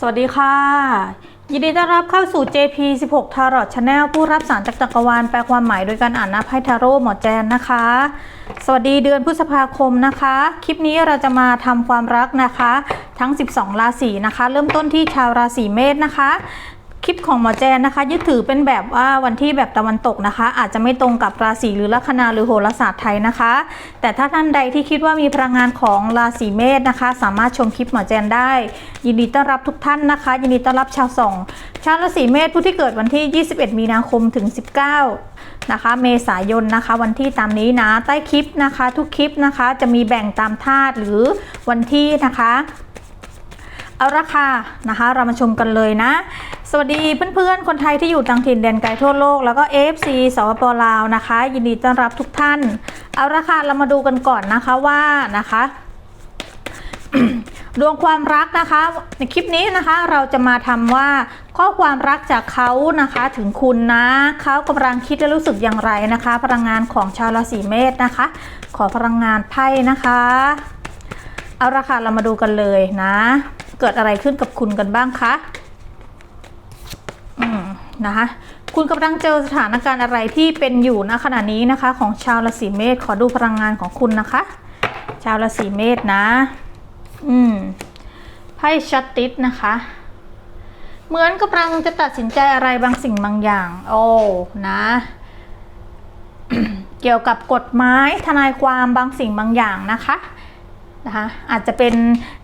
สวัสดีค่ะ ยินดีต้อนรับเข้าสู่ JP 16 Tarot Channel ผู้รับสารจากจักรวาลแปลความหมายโดยการอ่านนับไพ่ทาโร่หมอแจนนะคะ สวัสดีเดือนพฤษภาคมนะคะ คลิปนี้เราจะมาทำความรักนะคะ ทั้ง 12 ราศีนะคะ เริ่มต้นที่ชาวราศีเมษนะคะ คลิปของหมอแจนนะคะ ยึดถือเป็นแบบว่าวันที่แบบตะวันตกนะคะ อาจจะไม่ตรงกับราศีหรือลัคนาหรือโหราศาสตร์ไทยนะคะ แต่ถ้าท่านใดที่คิดว่ามีพลังงานของราศีเมษนะคะ สามารถชมคลิปหมอแจนได้ ยินดีต้อนรับทุกท่านนะคะ ยินดีต้อนรับชาวสองชาวราศีเมษผู้ที่เกิดวันที่ 21 มีนาคมถึง 19 นะคะ เมษายนนะคะ วันที่ตามนี้นะใต้คลิปนะคะ ทุกคลิปนะคะ จะมีแบ่งตามธาตุหรือวันที่นะคะเอาละค่ะนะคะ เรามาชมกันเลยนะ สวัสดีเพื่อนๆ คนไทยที่อยู่ต่างถิ่นแดนไกลทั่วโลก แล้วก็ AFC สปปลาวนะคะ ยินดีต้อนรับทุกท่าน เอาละค่ะเรามาดูกันก่อนนะคะว่านะคะ ดวงความรักนะคะ ในคลิปนี้นะคะเราจะมาทำว่าข้อความรักจากเขานะคะถึงคุณนะเขากำลังคิดและรู้สึกอย่างไรนะคะ พลังงานของชาวราศีเมษนะคะ ขอพลังงานไพ่นะคะ เอาละค่ะเรามาดูกันเลยนะ เกิดอะไรขึ้นกับคุณกันบ้างคะ นะคะคุณกำลังเจอสถานการณ์อะไรที่เป็นอยู่ณขณะนี้นะคะ ของชาวราศีเมษขอดูพลังงานของคุณนะคะ ชาวราศีเมษนะ อืมไพ่ชัตติสนะคะ เหมือนกำลังจะตัดสินใจอะไรบางสิ่งบางอย่าง โอ้นะเกี่ยวกับกฎหมายทนายความบางสิ่งบางอย่างนะคะนะคะอาจจะเป็น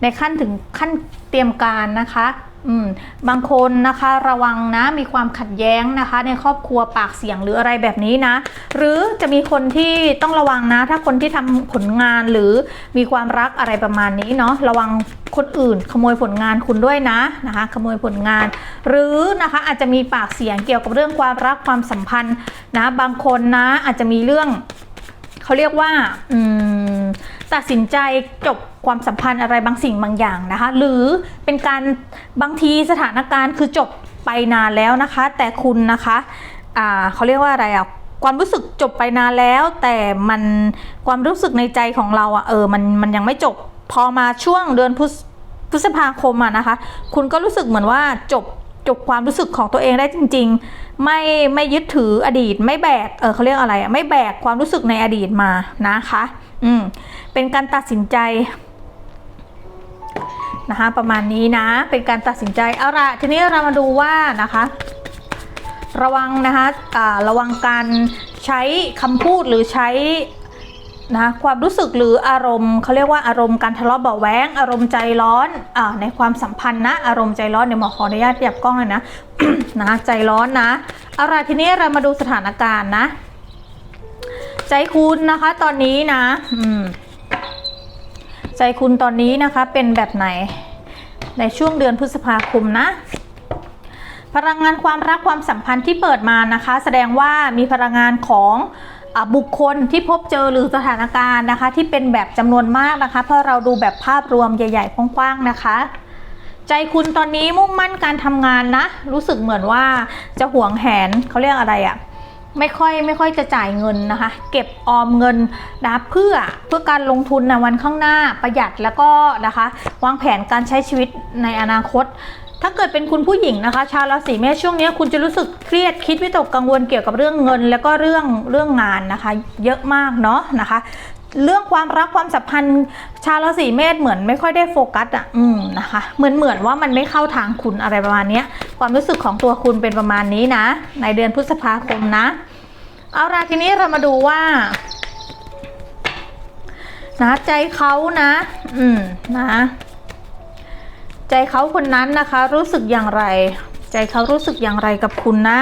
ในขั้นถึงขั้นเตรียมการนะคะ อืมบางคนนะคะระวังนะมีความขัดแย้งนะคะ ในครอบครัวปากเสียงหรืออะไรแบบนี้นะ หรือจะมีคนที่ต้องระวังนะ ถ้าคนที่ทำผลงานหรือมีความรักอะไรประมาณนี้เนาะระวังคนอื่นขโมยผลงานคุณด้วยนะนะคะ ขโมยผลงาน หรือนะคะอาจจะมีปากเสียงเกี่ยวกับเรื่องความรักความสัมพันธ์นะบางคนนะอาจจะมีเรื่องเขาเรียกว่าตัดสินใจจบ ความสัมพันธ์อะไรบางสิ่งบางอย่างนะคะ หรือเป็นการบางทีสถานการณ์คือจบไปนานแล้วนะคะ แต่คุณนะคะอ่าเขาเรียกว่าอะไรอะความรู้สึกจบไปนานแล้ว แต่มันความรู้สึกในใจของเราอะเออมันมันยังไม่จบพอมาช่วงเดือนพฤษพฤษภาคมอะนะคะ คุณก็รู้สึกเหมือนว่าจบจบความรู้สึกของตัวเองได้จริง ๆ ไม่ไม่ยึดถืออดีต ไม่แบกเออเขาเรียกอะไรอะไม่แบกความรู้สึกในอดีตมานะคะ อืมเป็นการตัดสินใจ นะคะประมาณนี้นะเป็นการตัดสินใจเอาละทีนี้เรามาดูว่านะคะ ระวังนะคะอ่าระวังการใช้คำพูดหรือใช้นะความรู้สึกหรืออารมณ์เขาเรียกว่าอารมณ์การทะเลาะเบาะแวงอารมณ์ใจร้อนอในความสัมพันธ์นะอารมณ์ใจร้อนเดี๋ยวหมอขออนุญาตหยับกล้องเลยนะนะใจร้อนนะเอาละทีนี้เรามาดูสถานการณ์นะ ใจคุณนะคะตอนนี้นะอืม ใจคุณตอนนี้นะคะเป็นแบบไหน ในช่วงเดือนพฤษภาคมนะ พลังงานความรักความสัมพันธ์ที่เปิดมานะคะ แสดงว่ามีพลังงานของอบุคคลที่พบเจอหรือสถานการณ์นะคะ ที่เป็นแบบจำนวนมากนะคะ เพราะเราดูแบบภาพรวมใหญ่ๆกว้างๆนะคะ ใจคุณตอนนี้มุ่งมั่นการทำงานนะ รู้สึกเหมือนว่าจะหวงแหนเขาเรียกอะไรอะ ไม่ค่อยไม่ค่อยจะจ่ายเงินนะคะ เก็บออมเงินนะเพื่อเพื่อการลงทุนในวันข้างหน้าประหยัดแล้วก็นะคะ วางแผนการใช้ชีวิตในอนาคต ถ้าเกิดเป็นคุณผู้หญิงนะคะ ชาวราศีเมษช่วงนี้คุณจะรู้สึกเครียดคิดวิตกกังวลเกี่ยวกับเรื่องเงิน แล้วก็เรื่องเรื่องงานนะคะ เยอะมากเนาะนะคะเรื่องความรักความสัมพันธ์ชาวราศีเมษเหมือนไม่ค่อยได้โฟกัสอะ อืมนะคะ เหมือนเหมือนว่ามันไม่เข้าทางคุณอะไรประมาณเนี้ย ความรู้สึกของตัวคุณเป็นประมาณนี้นะ ในเดือนพฤษภาคมนะ เอาละทีนี้เรามาดูว่านะใจเขานะ อืมนะ ใจเขาคนนั้นนะคะ รู้สึกอย่างไร ใจเขารู้สึกอย่างไรกับคุณนะ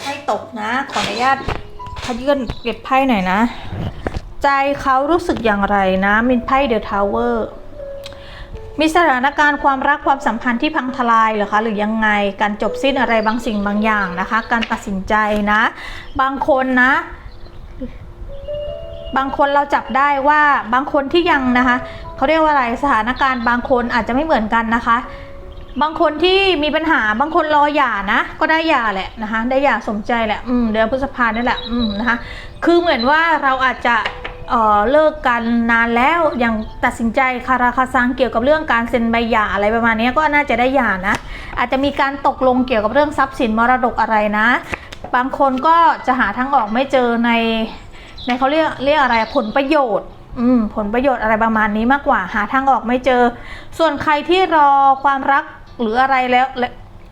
ไพ่ตกนะ ขออนุญาตพยื่นเก็บไพ่หน่อยนะ ใจเขารู้สึกอย่างไรนะมีไพ่เดอะทาวเวอร์มีสถานการณ์ความรักความสัมพันธ์ที่พังทลายเหรอคะหรือยังไงการจบสิ้นอะไรบางสิ่งบางอย่างนะคะ การตัดสินใจนะ บางคนนะ บางคนเราจับได้ว่าบางคนที่ยังนะคะเขาเรียกว่าอะไรสถานการณ์บางคนอาจจะไม่เหมือนกันนะคะ บางคนที่มีปัญหาบางคนรอหย่านะ ก็ได้หย่าแหละนะคะ ได้หย่าสมใจแหละอืมเดือนพฤษภาเนี่ยแหละอืมนะคะคือเหมือนว่าเราอาจจะ เเลิกกันนานแล้วอย่างตัดสินใจคาราคาซังเกี่ยวกับเรื่องการเซ็นใบหย่าอะไรประมาณนี้ก็น่าจะได้หย่านะ อาจจะมีการตกลงเกี่ยวกับเรื่องทรัพย์สินมรดกอะไรนะ บางคนก็จะหาทางออกไม่เจอในในเขาเรียกเรียกอะไรผลประโยชน์อืมผลประโยชน์อะไรประมาณนี้มากกว่าหาทางออกไม่เจอ ส่วนใครที่รอความรักหรืออะไรแล้ว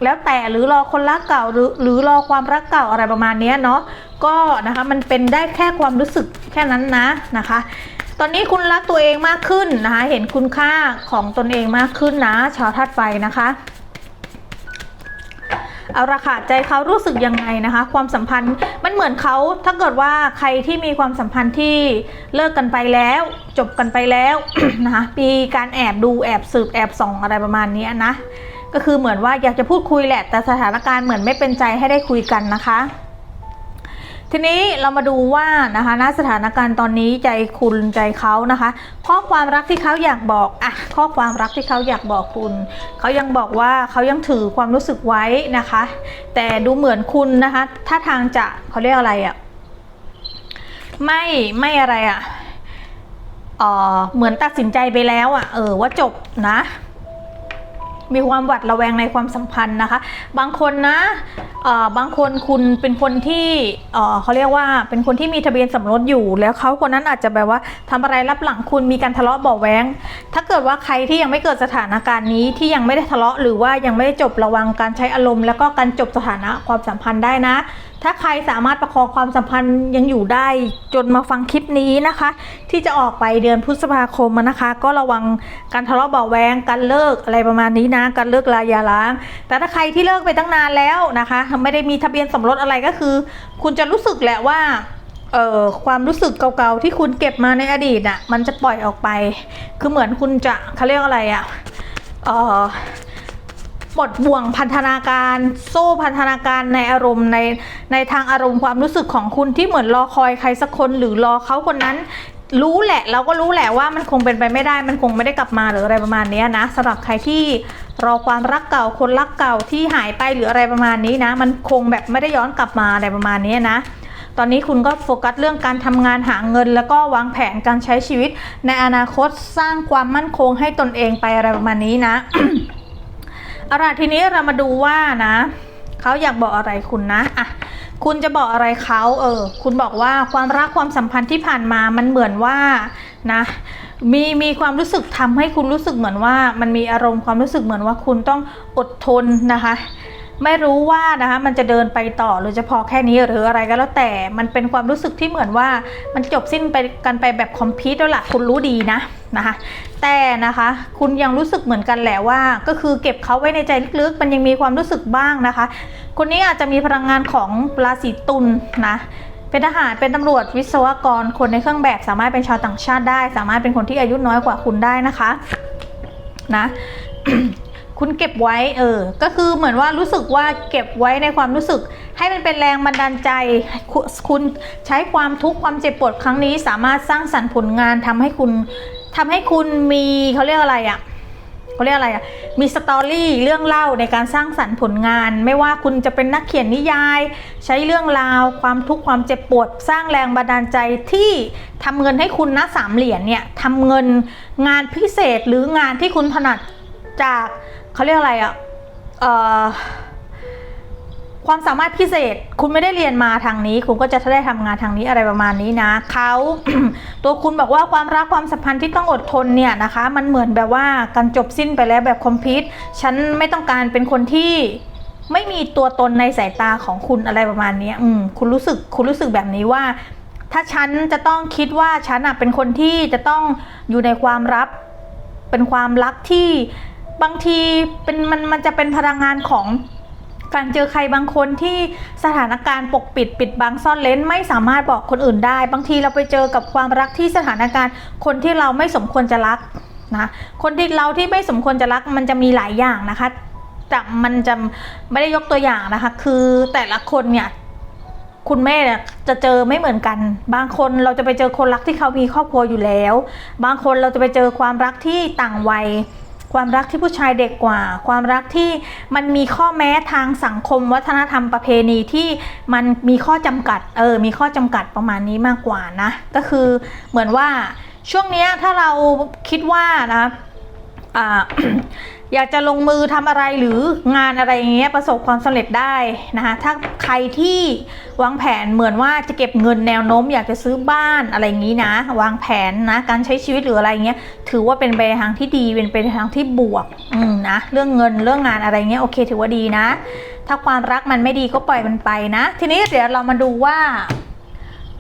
แล้วแต่หรือรอคนรักเก่าหรือหรือรอความรักเก่าอะไรประมาณนี้เนาะ ก็นะคะมันเป็นได้แค่ความรู้สึกแค่นั้นนะนะคะ ตอนนี้คุณรักตัวเองมากขึ้นนะคะ เห็นคุณค่าของตนเองมากขึ้นนะ ชาวธาตุไฟนะคะเอาละค่ะใจเขารู้สึกยังไงนะคะ ความสัมพันธ์มันเหมือนเขาถ้าเกิดว่าใครที่มีความสัมพันธ์ที่เลิกกันไปแล้ว จบกันไปแล้วนะคะมีการแอบดูแอบสืบแอบส่องอะไรประมาณนี้นะ ก็คือเหมือนว่าอยากจะพูดคุยแหละ แต่สถานการณ์เหมือนไม่เป็นใจให้ได้คุยกันนะคะ ทีนี้เรามาดูว่านะคะณสถานการณ์ตอนนี้ใจคุณใจเขานะคะ ข้อความรักที่เขาอยากบอกอะข้อความรักที่เขาอยากบอกคุณ เขายังบอกว่าเขายังถือความรู้สึกไว้นะคะ แต่ดูเหมือนคุณนะคะถ้าทางจะเขาเรียกอะไรอะไม่ไม่อะไรอะเออเหมือนตัดสินใจไปแล้วอะเออว่าจบนะมีความหวาดระแวงในความสัมพันธ์นะคะ บางคนนะ บางคนคุณเป็นคนที่เขาเรียกว่าเป็นคนที่มีทะเบียนสมรสอยู่ แล้วเขาคนนั้นอาจจะแบบว่าทำอะไรรับหลังคุณมีการทะเลาะเบาะแว้งถ้าเกิดว่าใครที่ยังไม่เกิดสถานการณ์นี้ที่ยังไม่ได้ทะเลาะหรือว่ายังไม่ได้จบระวังการใช้อารมณ์ แล้วก็การจบสถานะความสัมพันธ์ได้นะ ถ้าใครสามารถประคองความสัมพันธ์ยังอยู่ได้จนมาฟังคลิปนี้นะคะ ที่จะออกไปเดือนพฤษภาคมนะคะ ก็ระวังการทะเลาะเบาะแวงการเลิกอะไรประมาณนี้นะการเลิกลายาล้าง แต่ถ้าใครที่เลิกไปตั้งนานแล้วนะคะ ไม่ได้มีทะเบียนสมรสอะไรก็คือ คุณจะรู้สึกแหละว่าเอ่อความรู้สึกเก่าๆที่คุณเก็บมาในอดีตอะมันจะปล่อยออกไป คือเหมือนคุณจะเขาเรียกอะไรอะเอ่อ หมดบ่วงพันธนาการ โซ่พันธนาการในอารมณ์ในในทางอารมณ์ความรู้สึกของคุณที่เหมือนรอคอยใครสักคนหรือรอเขาคนนั้นรู้แหละเราก็รู้แหละว่ามันคงเป็นไปไม่ได้ มันคงไม่ได้กลับมาหรืออะไรประมาณนี้นะสำหรับใครที่รอความรักเก่าคนรักเก่าที่หายไปหรืออะไรประมาณนี้นะ มันคงแบบไม่ได้ย้อนกลับมาอะไรประมาณนี้นะ ตอนนี้คุณก็โฟกัสเรื่องการทำงานหาเงิน แล้วก็วางแผนการใช้ชีวิต ในอนาคตสร้างความมั่นคงให้ตนเองไปอะไรประมาณนี้นะ เอาล่ะทีนี้เรามาดูว่านะเขาอยากบอกอะไรคุณนะอะคุณจะบอกอะไรเขาเออ คุณบอกว่าความรักความสัมพันธ์ที่ผ่านมามันเหมือนว่านะมีมีความรู้สึกทำให้คุณรู้สึกเหมือนว่า มันมีอารมณ์ความรู้สึกเหมือนว่าคุณต้องอดทนนะคะ ไม่รู้ว่านะคะมันจะเดินไปต่อหรือจะพอแค่นี้หรืออะไรก็แล้วแต่มันเป็นความรู้สึกที่เหมือนว่ามันจบสิ้นไปกันไปแบบคอมพิวแล้วล่ะคุณรู้ดีนะนะคะแต่นะคะคุณยังรู้สึกเหมือนกันแหละว่า ก็คือเก็บเขาไว้ในใจลึกๆ มันยังมีความรู้สึกบ้างนะคะ คนนี้อาจจะมีพลังงานของราศีตุลนะเป็นทหารเป็นตำรวจวิศวกร คนในเครื่องแบบสามารถเป็นชาวต่างชาติได้ สามารถเป็นคนที่อายุน้อยกว่าคุณได้นะคะนะ คุณเก็บไว้เออ ก็คือเหมือนว่ารู้สึกว่าเก็บไว้ในความรู้สึก ให้มันเป็นแรงบันดาลใจคุคุณใช้ความทุกข์ความเจ็บปวดครั้งนี้ สามารถสร้างสรรค์ผลงานทำให้คุณทำให้คุณมีเขาเรียกอะไรอะ่ะเขาเรียกอะไรอะ่ะมีสตอรี่เรื่องเล่าในการสร้างสรรค์ผลงาน ไม่ว่าคุณจะเป็นนักเขียนนิยาย ใช้เรื่องราว ความทุกข์ความเจ็บปวด สร้างแรงบันดาลใจที่ทำเงินให้คุณนะสามเหรียญเนี่ยทำเงินงานพิเศษหรืองานที่คุณถนัดจาก เขาเรียกอะไรอะ่ะความสามารถพิเศษ คุณไม่ได้เรียนมาทางนี้ คุณก็จะได้ทำงานทางนี้อะไรประมาณนี้นะเขาตัวคุณบอกว่าความรักความสัมพันธ์ที่ต้องอดทนเนี่ยนะคะ มันเหมือนแบบว่าการจบสิ้นไปแล้วแบบคอมพิวต์ฉันไม่ต้องการเป็นคนที่ไม่มีตัวตนในสายตาของคุณอะไรประมาณนี้อืมคุณรู้สึกคุณรู้สึกแบบนี้ว่า ถ้าฉันจะต้องคิดว่าฉันอะเป็นคนที่จะต้องอยู่ในความลับเป็นความรักที่ บางทีเป็นมันมันจะเป็นพลังงานของการเจอใครบางคนที่สถานการณ์ปกปิดปิดบังซ่อนเลนไม่สามารถบอกคนอื่นได้ บางทีเราไปเจอกับความรักที่สถานการณ์คนที่เราไม่สมควรจะรักนะคนที่เราที่ไม่สมควรจะรักมันจะมีหลายอย่างนะคะแต่มันจะไม่ได้ยกตัวอย่างนะคะ คือแต่ละคนเนี่ยคุณแม่จะเจอไม่เหมือนกัน บางคนเราจะไปเจอคนรักที่เขามีครอบครัวอยู่แล้ว บางคนเราจะไปเจอความรักที่ต่างวัย ความรักที่ผู้ชายเด็กกว่า ความรักที่มันมีข้อแม้ทางสังคม วัฒนธรรมประเพณีที่มันมีข้อจำกัดเออมีข้อจำกัดประมาณนี้มากกว่านะ ก็คือเหมือนว่าช่วงนี้ถ้าเราคิดว่านะ อยากจะลงมือทำอะไรหรืองานอะไรอย่างเงี้ยประสบความสำเร็จได้นะคะถ้าใครที่วางแผนเหมือนว่าจะเก็บเงินแนวโน้ม อยากจะซื้อบ้านอะไรอย่างนี้นะ วางแผนนะการใช้ชีวิตหรืออะไรเงี้ยถือว่าเป็นไปทางที่ดีเป็นไปทางที่บวกอืมนะเรื่องเงินเรื่องงานอะไรเงี้ยโอเค ถือว่าดีนะ ถ้าความรักมันไม่ดีก็ปล่อยมันไปนะ ทีนี้เดี๋ยวเรามาดูว่า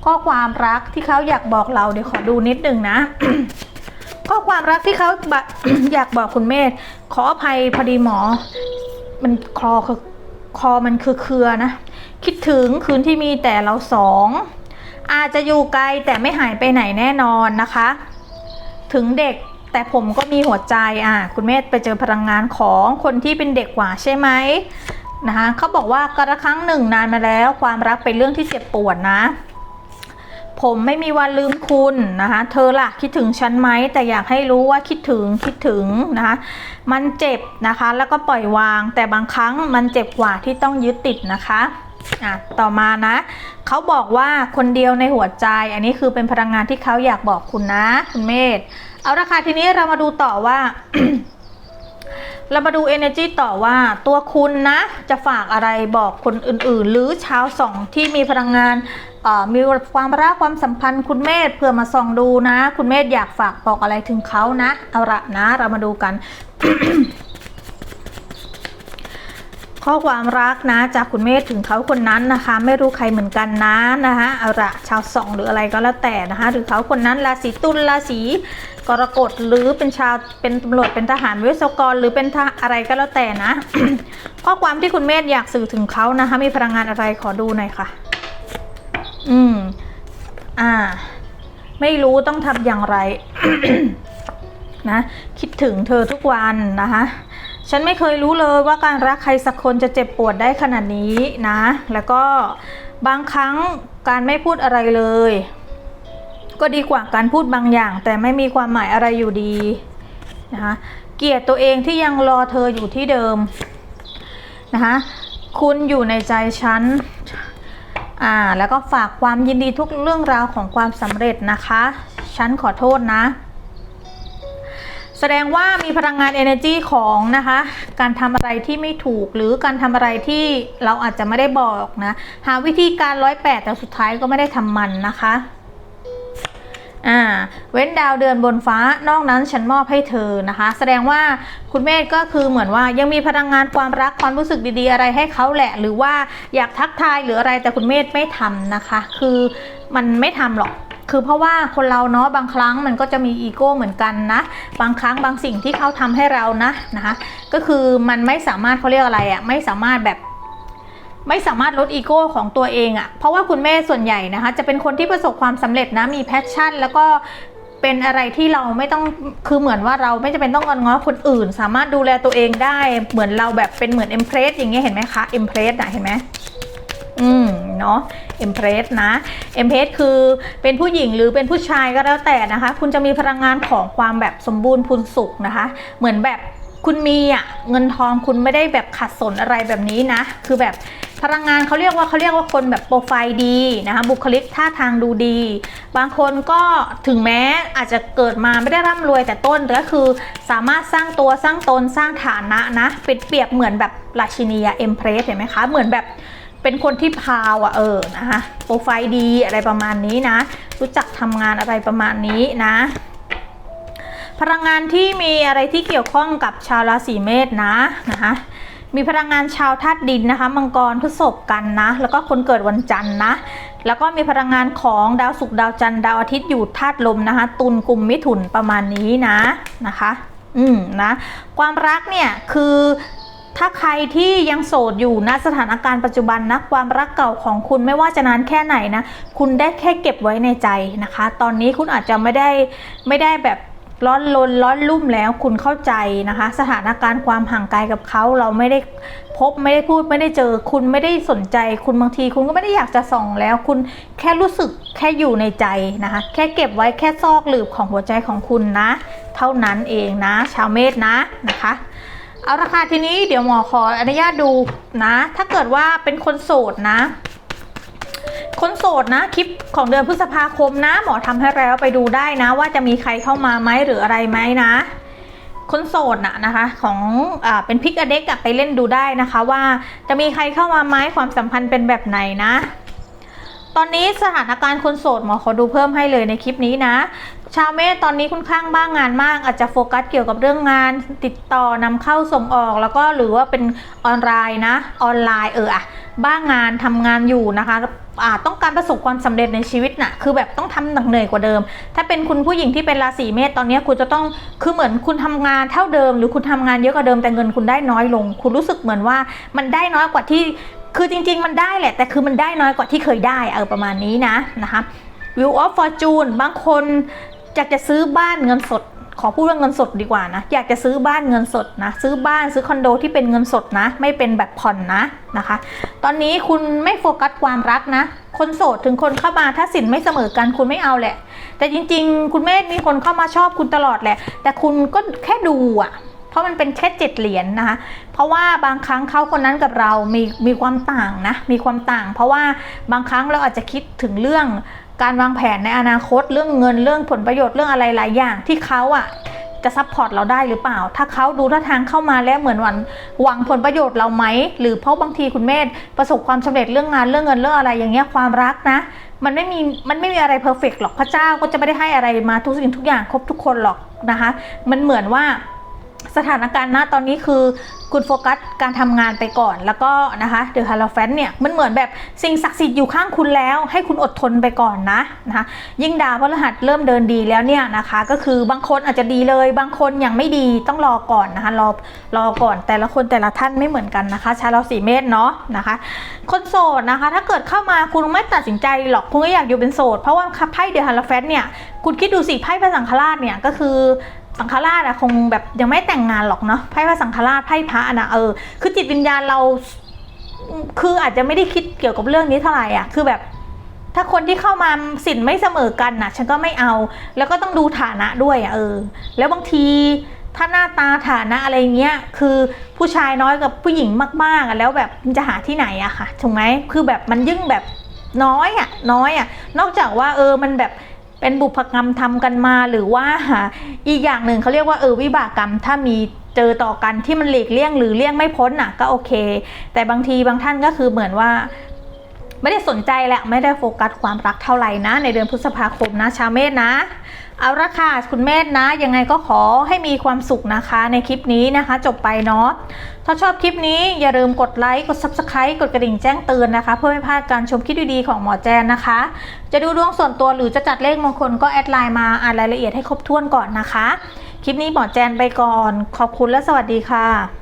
ข้อความรักที่เขาอยากบอกเราเดี๋ยวขอดูนิดหนึ่งนะ ข้อความรักที่เขาบะ อยากบอกคุณเมธขออภัยพอดีหมอ มันคอคือคอมันคือเครือนะ คิดถึงคืนที่มีแต่เราสอง อาจจะอยู่ไกลแต่ไม่หายไปไหนแน่นอนนะคะ ถึงเด็กแต่ผมก็มีหัวใจอะคุณเมธไปเจอพลังงานของคนที่เป็นเด็กกว่าใช่ไหมนะคะเขาบอกว่ากระครั้งหนึ่งนานมาแล้ว ความรักเป็นเรื่องที่เจ็บปวดนะ ผมไม่มีวันลืมคุณนะคะ เธอล่ะคิดถึงฉันไหมแต่อยากให้รู้ว่าคิดถึงคิดถึงนะคะ มันเจ็บนะคะ แล้วก็ปล่อยวาง แต่บางครั้งมันเจ็บกว่าที่ต้องยึดติดนะคะอะต่อมานะเขาบอกว่าคนเดียวในหัวใจ อันนี้คือเป็นพลังงานที่เขาอยากบอกคุณนะ คุณเมธเอาละค่ะทีนี้เรามาดูต่อว่า เรามาดู energy ต่อว่าตัวคุณนะ จะฝากอะไรบอกคนอื่นๆ หรือชาวสองที่มีพลังงานมีความรักความสัมพันธ์คุณเมธเพื่อมาส่องดูนะ คุณเมธอยากฝากบอกอะไรถึงเขานะ เอาละนะ เรามาดูกัน ข้อความรักนะจากคุณเมธถึงเขาคนนั้นนะคะ ไม่รู้ใครเหมือนกันนะนะคะเอาละชาวสองหรืออะไรก็แล้วแต่นะคะหรือเขาคนนั้นราศีตุลราศีกรกฎหรือเป็นชาวเป็นตำรวจเป็นทหารวิศวกร หรือเป็นทอะไรก็แล้วแต่นะ ข้อความที่คุณเมธอยากสื่อถึงเขานะคะ มีพลังงานอะไรขอดูหน่อยค่ะ อืมอ่า ไม่รู้ต้องทำอย่างไร นะ คิดถึงเธอทุกวันนะคะ ฉันไม่เคยรู้เลยว่าการรักใครสักคนจะเจ็บปวดได้ขนาดนี้นะ แล้วก็บางครั้งการไม่พูดอะไรเลย ก็ดีกว่าการพูดบางอย่าง แต่ไม่มีความหมายอะไรอยู่ดีนะคะเกลียดตัวเองที่ยังรอเธออยู่ที่เดิมนะคะคุณอยู่ในใจฉันอ่าแล้วก็ฝากความยินดีทุกเรื่องราวของความสำเร็จนะคะ ฉันขอโทษนะ แสดงว่ามีพลังงาน energy ของนะคะ การทำอะไรที่ไม่ถูกหรือการทำอะไรที่เราอาจจะไม่ได้บอกนะ หาวิธีการร้อยแปดแต่สุดท้ายก็ไม่ได้ทำมันนะคะอ่าเว้นดาวเดือนบนฟ้านอกนั้นฉันมอบให้เธอนะคะ แสดงว่าคุณเมธก็คือเหมือนว่ายังมีพลังงานความรักความรู้สึกดีๆ อะไรให้เขาแหละ หรือว่าอยากทักทายหรืออะไรแต่คุณเมธไม่ทำนะคะ คือมันไม่ทำหรอก คือเพราะว่าคนเราเนาะบางครั้งมันก็จะมีอีโก้เหมือนกันนะ บางครั้งบางสิ่งที่เขาทำให้เรานะนะคะก็คือมันไม่สามารถเขาเรียกอะไรอะ่ะไม่สามารถแบบไม่สามารถลดอีโก้ของตัวเองอะ่ะ เพราะว่าคุณแม่ส่วนใหญ่นะคะ จะเป็นคนที่ประสบความสำเร็จนะ มีแพชชั่น แล้วก็เป็นอะไรที่เราไม่ต้อง คือเหมือนว่าเราไม่จำเป็นต้องงอนง้อคนอื่น สามารถดูแลตัวเองได้ เหมือนเราแบบเป็นเหมือนเอ็มเพรสอย่างเงี้ยเห็นไหมคะ เอ็มเพรสอะเห็นไหม อืมเนาะเอ็มเพรสนะเอ็มเพรสคือเป็นผู้หญิงหรือเป็นผู้ชายก็แล้วแต่นะคะ คุณจะมีพลังงานของความแบบสมบูรณ์พูนสุขนะคะ เหมือนแบบคุณมีอะเงินทองคุณไม่ได้แบบขัดสนอะไรแบบนี้นะ คือแบบพลังงานเขาเรียกว่าเขาเรียกว่าคนแบบโปรไฟล์ดีนะคะบุคลิกท่าทางดูดี บางคนก็ถึงแม้อาจจะเกิดมาไม่ได้ร่ำรวยแต่ต้นแต่ก็คือสามารถสร้างตัวสร้างตนสร้างฐานะนะเป็นเปรียบเหมือนแบบราชินีเอ็มเพรสเห็นไหมคะ เหมือนแบบ เป็นคนที่พาวอะเออนะคะโปรไฟล์ดีอะไรประมาณนี้นะ รู้จักทำงานอะไรประมาณนี้นะ พลังงานที่มีอะไรที่เกี่ยวข้องกับชาวราศีเมษนะนะคะมีพลังงานชาวธาตุดินนะคะ มังกรพฤษภกันนะ แล้วก็คนเกิดวันจันทร์นะ แล้วก็มีพลังงานของดาวศุกร์ดาวจันทร์ดาวอาทิตย์อยู่ธาตุลมนะคะ ตุลกุมมิถุนประมาณนี้นะนะคะ อืมนะ ความรักเนี่ยคือ ถ้าใครที่ยังโสดอยู่ณสถานการณ์ปัจจุบันนะความรักเก่าของคุณไม่ว่าจะนานแค่ไหนนะ คุณได้แค่เก็บไว้ในใจนะคะ ตอนนี้คุณอาจจะไม่ได้ไม่ได้แบบร้อนลนร้อนลุ่มแล้วคุณเข้าใจนะคะ สถานการณ์ความห่างไกลกับเขาเราไม่ได้พบไม่ได้พูดไม่ได้เจอ คุณไม่ได้สนใจ คุณบางทีคุณก็ไม่ได้อยากจะส่องแล้ว คุณแค่รู้สึกแค่อยู่ในใจนะคะ แค่เก็บไว้แค่ซอกหลืบของหัวใจของคุณนะ เท่านั้นเองนะ ชาวเมษนะนะคะ เอาราคาทีนี้เดี๋ยวหมอขออนุญาตดูนะ ถ้าเกิดว่าเป็นคนโสดนะ คนโสดนะคลิปของเดือนพฤษภาคมนะ หมอทำให้แล้วไปดูได้นะ ว่าจะมีใครเข้ามาไหมหรืออะไรไหมนะ คนโสดนะนะคะ ของอเป็นพิกอเด็กไปเล่นดูได้นะคะว่าจะมีใครเข้ามาไหมความสัมพันธ์เป็นแบบไหนนะตอนนี้สถานการณ์คนโสดหมอขอดูเพิ่มให้เลยในคลิปนี้นะ ชาวเมษตอนนี้ค่อนข้างบ้างงานมาก อาจจะโฟกัสเกี่ยวกับเรื่องงานติดต่อนำเข้าส่งออกแล้วก็หรือว่าเป็นออนไลน์นะออนไลน์เอออะบ้างงานทำงานอยู่นะคะอ่าต้องการประสบความสำเร็จในชีวิตน่ะคือแบบต้องทำหนักเหนื่อยกว่าเดิม ถ้าเป็นคุณผู้หญิงที่เป็นราศีเมษตอนนี้คุณจะต้องคือเหมือนคุณทำงานเท่าเดิม หรือคุณทำงานเยอะกว่าเดิมแต่เงินคุณได้น้อยลง คุณรู้สึกเหมือนว่ามันได้น้อยกว่าที่คือจริง ๆ มันได้แหละ แต่คือมันได้น้อยกว่าที่เคยได้เออประมาณนี้นะนะคะ View of Fortune บางคน อยากจะซื้อบ้านเงินสด ขอพูดว่าเงินสดดีกว่านะ อยากจะซื้อบ้านเงินสดนะ ซื้อบ้านซื้อคอนโดที่เป็นเงินสดนะ ไม่เป็นแบบผ่อนนะนะคะ ตอนนี้คุณไม่โฟกัสความรักนะ คนโสดถึงคนเข้ามาถ้าสินไม่เสมอกันคุณไม่เอาแหละ แต่จริง ๆ คุณเมธมีคนเข้ามาชอบคุณตลอดแหละ แต่คุณก็แค่ดูอะเพราะมันเป็นแค่เจ็ดเหรียญนนะคะ เพราะว่าบางครั้งเขาคนนั้นกับเรามีมีความต่างนะ มีความต่าง เพราะว่าบางครั้งเราอาจจะคิดถึงเรื่อง การวางแผนในอนาคตเรื่องเงินเรื่องผลประโยชน์เรื่องอะไรหลายอย่างที่เขาอะจะซัพพอร์ตเราได้หรือเปล่า ถ้าเขาดูท่าทางเข้ามาแล้วเหมือนหวังหวังผลประโยชน์เราไหม หรือเพราะบางทีคุณเมธประสบความสำเร็จเรื่องงานเรื่องเงินเรื่องอะไรอย่างเงี้ยความรักนะ มันไม่มีมันไม่มีอะไรเพอร์เฟกหรอกพระเจ้าก็จะไม่ได้ให้อะไรมาทุกสิ่งทุกอย่างครบทุกคนหรอกนะคะ มันเหมือนว่า สถานการณ์ณตอนนี้คือคุณโฟกัสการทำงานไปก่อน แล้วก็นะคะเดอะฮาร์ลแฟนเนี่ยมันเหมือนแบบสิ่งศักดิ์สิทธิ์อยู่ข้างคุณแล้ว ให้คุณอดทนไปก่อนนะนะคะยิ่งดาวพฤหัสเริ่มเดินดีแล้วเนี่ยนะคะ ก็คือบางคนอาจจะดีเลย บางคนยังไม่ดีต้องรอก่อนนะคะรอรอก่อนแต่ละคนแต่ละท่านไม่เหมือนกันนะคะ ชาวราศีเมษเนาะนะคะ คนโสดนะคะ ถ้าเกิดเข้ามาคุณไม่ตัดสินใจหรอกคุณก็อยากอยู่เป็นโสดเพราะว่าไพ่เดอะฮาร์ลแฟนเนี่ยคุณคิดดูสิไพ่พระสังฆราชเนี่ยก็คือ สังฆราชอะคงแบบยังไม่แต่งงานหรอกเนาะไพ่พระสังฆราชไพ่พระนะเออคือจิตวิญญาณเรา คืออาจจะไม่ได้คิดเกี่ยวกับเรื่องนี้เท่าไหร่อะคือแบบถ้าคนที่เข้ามาสินไม่เสมอกันนะฉันก็ไม่เอา แล้วก็ต้องดูฐานะด้วยอะเออ แล้วบางทีถ้าหน้าตาฐานะอะไรเงี้ย คือผู้ชายน้อยกับผู้หญิงมากๆแล้วแบบจะหาที่ไหนอะค่ะถูกไหมคือแบบมันยิ่งแบบน้อยอะน้อยอะนอกจากว่าเออมันแบบ เป็นบุพกรรมทำกันมาหรือว่าอีกอย่างหนึ่งเขาเรียกว่าเออวิบากกรรมถ้ามีเจอต่อกันที่มันหลีกเลี่ยงหรือเลี่ยงไม่พ้นน่ะก็โอเค แต่บางทีบางท่านก็คือเหมือนว่าไม่ได้สนใจแหละไม่ได้โฟกัสความรักเท่าไหร่นะ ในเดือนพฤษภาคมนะชาวเมษนะ เอาละค่ะคุณเมษนะ ยังไงก็ขอให้มีความสุขนะคะในคลิปนี้นะคะ จบไปเนาะถ้าชอบคลิปนี้อย่าลืมกดไลค์กด Subscribe กดกระดิ่งแจ้งเตือนนะคะ เพื่อไม่พลาดการชมคลิปดีๆของหมอแจนนะคะ จะดูดวงส่วนตัวหรือจะจัดเลขมงคลก็แอดไลน์มาอ่านรายละเอียดให้ครบถ้วนก่อนนะคะ คลิปนี้หมอแจนไปก่อน ขอบคุณและสวัสดีค่ะ